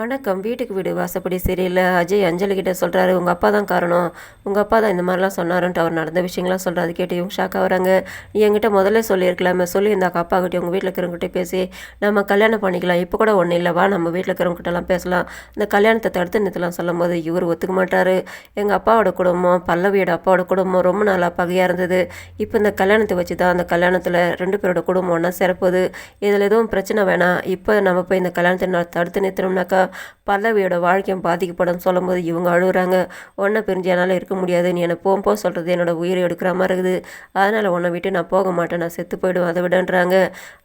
வணக்கம். வீட்டுக்கு வீடு வாசப்படி சரியில்ல அஜய் அஞ்சலி கிட்ட சொல்கிறாரு உங்கள் அப்பா தான் காரணம். உங்கள் அப்பா தான் இந்த மாதிரிலாம் சொன்னாருன்ட்டு அவர் நடந்த விஷயங்கள்லாம் சொல்கிறாரு கேட்டு இவங்க ஷாக் ஆகுறாங்க. நீ என்கிட்ட முதல்ல சொல்லியிருக்கலாமே. சொல்லியிருந்தாக்க அப்பா கிட்டே உங்கள் வீட்டில் இருக்கிறவங்ககிட்ட பேசி நம்ம கல்யாணம் பண்ணிக்கலாம். இப்போ கூட ஒன்றும் இல்லை. வா நம்ம வீட்டில் இருக்கிறவங்ககிட்டலாம் பேசலாம். இந்த கல்யாணத்தை தடுத்து நிறுத்தலாம் சொல்லும் போது இவர் ஒத்துக்க மாட்டார். எங்கள் அப்பாவோட குடும்பம் பல்லவியோட அப்பாவோட குடும்பம் ரொம்ப நாளாக பகையாக இருந்தது. இப்போ இந்த கல்யாணத்தை வச்சு தான் அந்த கல்யாணத்தில் ரெண்டு பேரோட குடும்பம் ஒன்றா சிறப்புது இதில் எதுவும் பிரச்சனை வேணாம். இப்போ நம்ம போய் இந்த கல்யாணத்தை தடுத்து நிறுத்தணும்னாக்கா பல்லவியோட வாழ்க்கையும் பாதிக்கப்படும் சொல்லும்போது இவங்க அழுகுறாங்க. ஒன்றை பிரிஞ்சு என்னால் இருக்க முடியாது. நீ என்னை போகும் போ சொல்கிறது என்னோடய உயிரை எடுக்கிற மாதிரி இருக்குது. அதனால் உன்னை விட்டு நான் போக மாட்டேன். நான் செத்து போயிடுவேன். அதை விடன்றாங்க.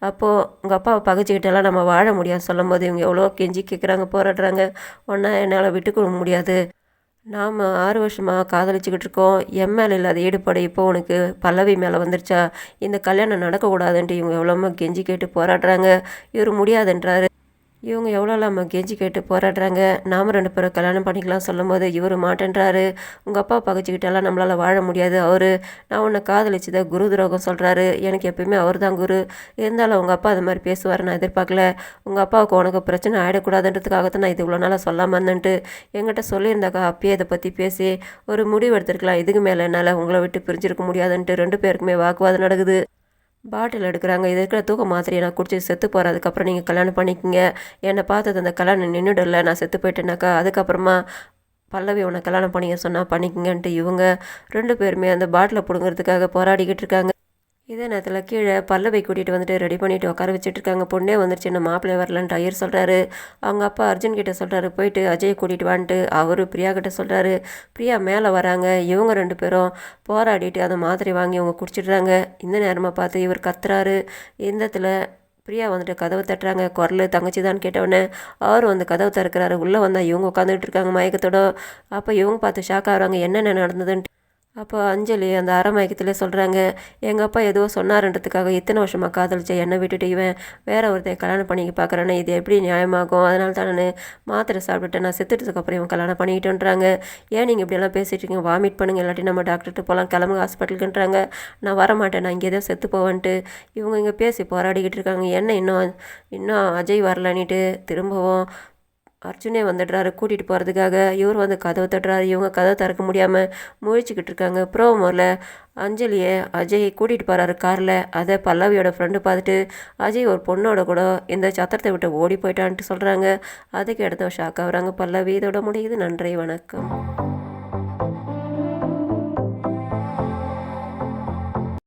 அப்போது உங்கள் அப்பாவை பகைச்சிக்கிட்டெல்லாம் நம்ம வாழ முடியாது சொல்லும்போது இவங்க எவ்வளோ கெஞ்சி கேட்குறாங்க போராடுறாங்க. ஒன்றா என்னால் விட்டுக்க முடியாது. நாம் ஆறு வருஷமாக காதலிச்சுக்கிட்டு இருக்கோம். என் மேலே இல்லாத ஈடுபாடு இப்போ உனக்கு பல்லவி மேலே வந்துருச்சா? இந்த கல்யாணம் நடக்கக்கூடாதுன்ட்டு இவங்க எவ்வளோமா கெஞ்சி கேட்டு போராடுறாங்க. இவர் முடியாதுன்றாரு. இவங்க எவ்வளோலாம கெஞ்சி கேட்டு போராடுறாங்க? நாம ரெண்டு பேரும் கல்யாணம் பண்ணிக்கலாம் சொல்லும்போது இவர் மாட்டேன்றாரு. உங்கள் அப்பா பகைச்சிக்கிட்டெல்லாம் நம்மளால் வாழ முடியாது. அவர் நான் உன்னை காதலிச்சதை குரு துரோகம் சொல்கிறாரு எனக்கு எப்பயுமே அவர் தான் குரு. இருந்தாலும் உங்கள் அப்பா அது மாதிரி பேசுவார் நான் எதிர்பார்க்கல. உங்கள் அப்பாவுக்கு உனக்கு பிரச்சனை ஆகிடக்கூடாதுன்றதுக்காக தான் நான் இது இவ்வளோ நாளாக சொல்லாமல் இருந்தேன்ட்டு என்கிட்ட சொல்லியிருந்தாக்கா அப்பயே இதை பற்றி பேசி ஒரு முடிவு எடுத்திருக்கலாம். இதுக்கு மேலே என்னால் உங்களை விட்டு பிரிஞ்சிருக்க முடியாதுன்ட்டு ரெண்டு பேருக்குமே வாக்குவாதம் நடக்குது. பாட்டில் எடுக்கிறாங்க. இது இருக்கிற தூக்க மாத்திரையை நான் குடிச்சு செத்து போகிறேன் அதுக்கப்புறம் நீங்கள் கல்யாணம் பண்ணிக்கங்க. என்னை பார்த்தது அந்த கல்யாணம் நின்றுடல நான் செத்து போயிட்டேனாக்கா அதுக்கப்புறமா பல்லவி உன்னை கல்யாணம் பண்ணிக்க சொன்னால் பண்ணிக்கங்கன்ட்டு இவங்க ரெண்டு பேருமே அந்த பாட்டில் பிடுங்கிறதுக்காக போராடிக்கிட்டு இருக்காங்க. இதே நேரத்தில் கீழே பல்லவை கூட்டிகிட்டு வந்துட்டு ரெடி பண்ணிட்டு உட்கார வச்சுட்டு இருக்காங்க பொண்ணே வந்துருச்சு. என்ன மாப்பிள்ளை வரலன்ட்டு ஐயர் சொல்கிறாரு அவங்க அப்பா அர்ஜுன் கிட்டே சொல்கிறாரு போயிட்டு அஜய் கூட்டிகிட்டு வான்ட்டு அவரு பிரியா கிட்ட சொல்கிறாரு பிரியா மேலே வராங்க. இவங்க ரெண்டு பேரும் போராடிட்டு அந்த மாத்திரை வாங்கி அவங்க குடிச்சிடுறாங்க. இந்த நேரமாக பார்த்து இவர் கத்துறாரு. இந்த இடத்துல பிரியா வந்துட்டு கதவை தட்டுறாங்க. குரல் தங்கச்சி தான் கேட்டவுடனே அவர் வந்து கதவை திறக்கிறாரு. உள்ளே வந்தால் இவங்க உட்காந்துக்கிட்டு இருக்காங்க மயக்கத்தோட. அப்போ இவங்க பார்த்து ஷாக் ஆகிறாங்க. என்னென்ன நடந்ததுன்ட்டு அப்போ அஞ்சலி அந்த அரைமயக்கத்திலே சொல்கிறாங்க எங்கள் அப்பா ஏதோ சொன்னாருன்றதுக்காக இத்தனை வருஷமாக காதலிச்ச என்னை விட்டுட்டு இவன் வேற ஒருத்தன் கல்யாணம் பண்ணிக்க பார்க்குறானே இது எப்படி நியாயமாகும்? அதனால தான் நான் மாத்திரை சாப்பிட்டுட்டேன். நான் செத்துட்டதுக்கப்புறம் இவன் கல்யாணம் பண்ணிக்கிட்டோன்றாங்க ஏன் நீங்கள் இப்படியெல்லாம் பேசிட்டு இருக்கீங்க? வாமிட் பண்ணுங்க இல்லாட்டி நம்ம டாக்டர்கிட்ட போகலாம் கிளம்புங்க ஹாஸ்பிட்டலுக்குன்றாங்க நான் வரமாட்டேன் நான் இங்கே தான் செத்து போவேன்ட்டு இவங்க இங்கே பேசி போராடிக்கிட்டு இருக்காங்க. என்ன இன்னும் இன்னும் அஜய் வரலன்னுட்டு திரும்பவும் அர்ஜுனே வந்துடுறாரு கூட்டிகிட்டு போகிறதுக்காக இவர் வந்து கதவை தட்டுறாரு. இவங்க கதவை திறக்க முடியாமல் முழிச்சுக்கிட்டு இருக்காங்க. ப்ரோமோவில் அஞ்சலியை அஜய் கூட்டிகிட்டு போகிறாரு காரில். அதை பல்லவியோட ஃப்ரெண்டு பார்த்துட்டு அஜய் ஒரு பொண்ணோட கூட இந்த சத்திரத்தை விட்டு ஓடி போயிட்டான்ட்டு சொல்கிறாங்க அதுக்கு இடத்த ஷாக் ஆகுறாங்க பல்லவி. இதோட முடியுது. நன்றி வணக்கம்.